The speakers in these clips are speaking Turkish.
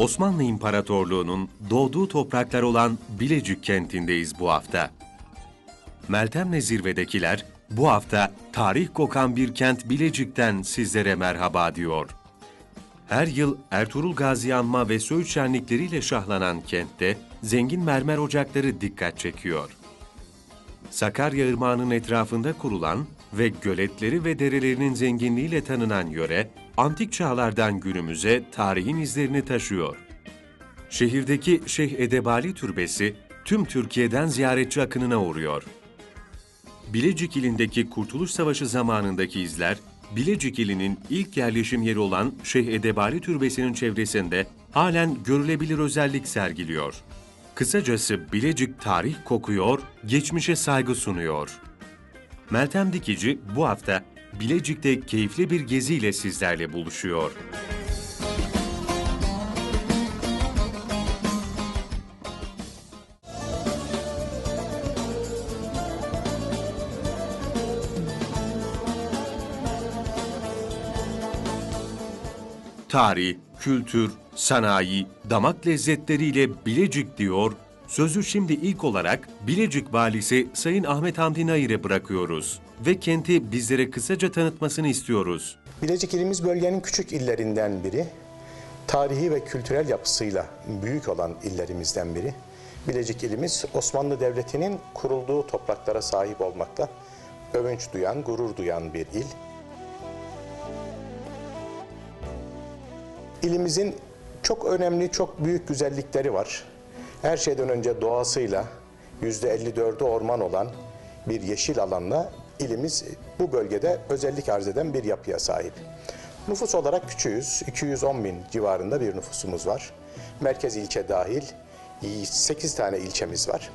Osmanlı İmparatorluğu'nun doğduğu topraklar olan Bilecik kentindeyiz bu hafta. Meltem'le zirvedekiler bu hafta tarih kokan bir kent Bilecik'ten sizlere merhaba diyor. Her yıl Ertuğrul Gazi Anma ve Söğüt şenlikleriyle şahlanan kentte zengin mermer ocakları dikkat çekiyor. Sakarya Irmağı'nın etrafında kurulan ve göletleri ve derelerinin zenginliğiyle tanınan yöre, antik çağlardan günümüze tarihin izlerini taşıyor. Şehirdeki Şeyh Edebali Türbesi tüm Türkiye'den ziyaretçi akınına uğruyor. Bilecik ilindeki Kurtuluş Savaşı zamanındaki izler, Bilecik ilinin ilk yerleşim yeri olan Şeyh Edebali Türbesi'nin çevresinde halen görülebilir özellik sergiliyor. Kısacası Bilecik tarih kokuyor, geçmişe saygı sunuyor. Meltem Dikici bu hafta Bilecik'te keyifli bir geziyle sizlerle buluşuyor. Tarih, kültür, sanayi, damak lezzetleriyle Bilecik diyor, sözü şimdi ilk olarak Bilecik Valisi Sayın Ahmet Hamdi Nayir'e bırakıyoruz ve kenti bizlere kısaca tanıtmasını istiyoruz. Bilecik ilimiz bölgenin küçük illerinden biri. Tarihi ve kültürel yapısıyla büyük olan illerimizden biri. Bilecik ilimiz Osmanlı Devleti'nin kurulduğu topraklara sahip olmakta övünç duyan, gurur duyan bir il. İlimizin çok önemli, çok büyük güzellikleri var. Her şeyden önce doğasıyla %54'ü orman olan bir yeşil alanla ilimiz bu bölgede özellik arz eden bir yapıya sahip. Nüfus olarak küçüğüz. 210 bin civarında bir nüfusumuz var. Merkez ilçe dahil 8 tane ilçemiz var.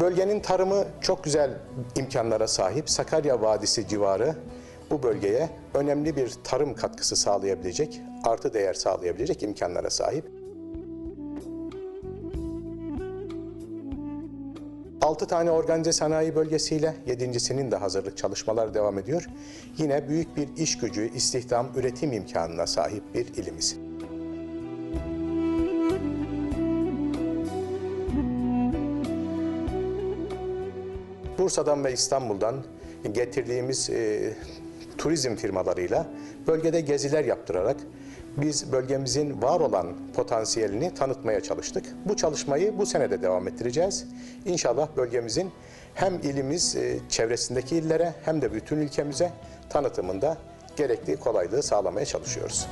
Bölgenin tarımı çok güzel imkanlara sahip. Sakarya Vadisi civarı bu bölgeye önemli bir tarım katkısı sağlayabilecek, artı değer sağlayabilecek imkanlara sahip. 6 tane organize sanayi bölgesiyle 7.sinin de hazırlık çalışmaları devam ediyor. Yine büyük bir iş gücü, istihdam, üretim imkanına sahip bir ilimiz. Bursa'dan ve İstanbul'dan getirdiğimiz e, turizm firmalarıyla bölgede geziler yaptırarak biz bölgemizin var olan potansiyelini tanıtmaya çalıştık. Bu çalışmayı bu senede devam ettireceğiz. İnşallah bölgemizin hem ilimiz e, çevresindeki illere hem de bütün ülkemize tanıtımında gerekli kolaylığı sağlamaya çalışıyoruz.